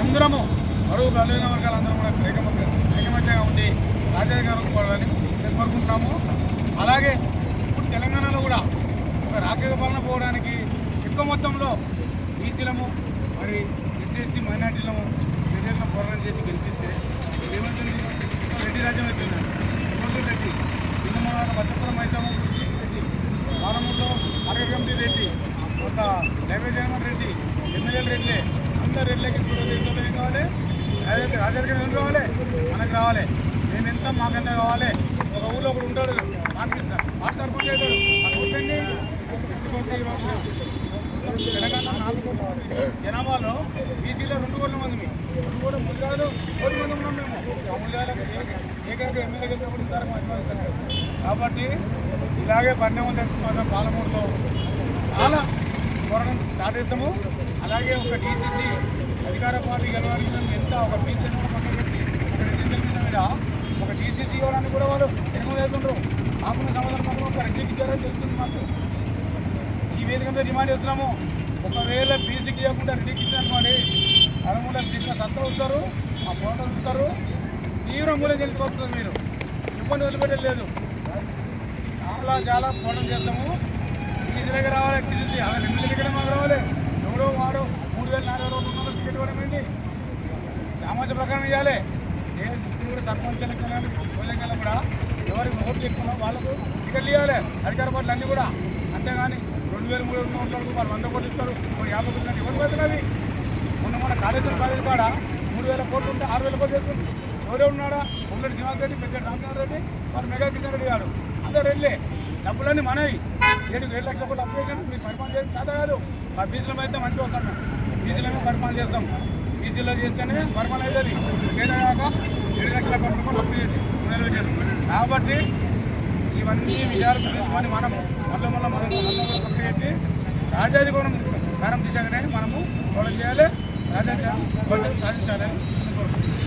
అందరము మరుగు బలహీన వర్గాలందరం కూడా ఏకమత్య ఏకమత్యంగా ఉండి రాజ్యాధికారం కోరాలని మేము కోరుకుంటున్నాము. అలాగే ఇప్పుడు తెలంగాణలో కూడా ఒక రాజకీయ పాలన పోవడానికి ఎక్కువ మొత్తంలో బీసీలము మరి ఎస్సీ మైనార్టీలము ప్రజలను పోరాటం చేసి గెలిపిస్తే ఏమవుతుంది రెడ్డి రాజ్యం అవుతుంది కోర్టు రెడ్డి చిన్నమ్మ భద్రపురం మైసమ్మ రెడ్డి పాలమూరులో అరగంటి రెడ్డి ఒక లైబ్రరీ జగన్మోహన్ రెడ్డి ఎమ్మెల్యేలు రెడ్డి అందరు ఇళ్ళకి చూడలేదు కావాలి రాజకీయ రాజకీయం ఏం కావాలి? మనకు రావాలి. మేము ఎంత మాకెంత కావాలి? ఒక ఊళ్ళో ఒకడు ఉంటాడు మాట్లాడతా మాట్లాడుకుంటే తెలంగాణ నాలుగు కోట్ల జనాభాలో బీసీలో రెండు కోట్ల మంది రెండు కోట్ల ముల్యాలు కోటి మంది ఉన్నాం మేము. ఆ ముల్యాలకు ఏకైక ఎమ్మెల్యే గెలిచినప్పుడు ఇస్తారు కాబట్టి ఇలాగే పన్నెం మాత్రం పాలమూరులో చాలా త్వరగా స్టార్ట్ చేస్తాము. అలాగే ఒక డీసీసీ అధికార పార్టీ గెలవాలి ఎంత ఒక బీసీ పక్కన పెట్టి ఒక రెడ్డి మీద ఒక డీసీసీ ఇవ్వడానికి కూడా వాళ్ళు ఎనుకలు చేస్తుంటారు ఆకున్న సమాధానం మాత్రం ఒక రెడ్డికి ఇచ్చారని తెలుస్తుంది మాకు. ఈ వేదిక మీద డిమాండ్ చేస్తున్నాము. ఒకవేళ బీసీకి ఇవ్వకుండా రెడ్డికి ఇచ్చారనుకోండి అరమూల బీసీ సత్తా వస్తారు ఆ ఫోటో చూస్తారు తీవ్ర మూలం తెలుసుకోవచ్చు మీరు. ఇబ్బంది వదిలిపెట్టలేదు చాలా చాలా పోటం చేస్తాము. ఈ దగ్గర రావాలి టీసీ అలా రెండు దగ్గర మాకు రావాలి. సామాజిక ప్రకారం ఇవ్వాలి ఏ కూడా సర్పంచ్ ఎన్నికలు ఎన్నికలు కూడా ఎవరికి ఓట్లు ఎక్కువ వాళ్ళకు టికెట్లు ఇవ్వాలి అధికార పార్టీలు అన్నీ కూడా అంతేగాని రెండు వేల మూడు వేల ఉంటారు వాళ్ళు వంద కోట్లు ఇస్తారు ఒక యాభై కోట్లు ఎవరు పోతుంది మొన్న మన కాళేశ్వర కాలేజీ కాడ మూడు వేల కోట్లు ఉంటే ఆరు వేల కోట్లు చేసుకుంది ఎవరే ఉన్నాడా ఉమ్మడి శ్రీనివాస్ రెడ్డి పెద్ద రామచంద్ర రెడ్డి వాళ్ళు మెగా కిషన్ రెడ్డి గారు అందరు రెడ్లే డబ్బులన్నీ మనవి ఏడు ఏడు లక్షల కోట్లు అప్పు చేసినట్టు మీరు పరిపాలన చేయడం చేత కాదు మా బీచ్లో అయితే మంచిగా వస్తాను బీసీలను పరిపాలన చేస్తాం. బీసీలో చేస్తేనే పరిపాలన అవుతుంది. లేదాక ఏడు లక్షల కోట్ల రూపాయలు అప్పు చేసి నెరవేర్చారు కాబట్టి ఇవన్నీ విషయాలు తెలుసుకొని మనం మళ్ళీ మళ్ళీ మనం మళ్ళీ పక్క చేసి రాజ్యాధికారం కారం దిశగానే మనము ఫాలో చేయాలి. రాజ్యాధికారం సాధించాలి.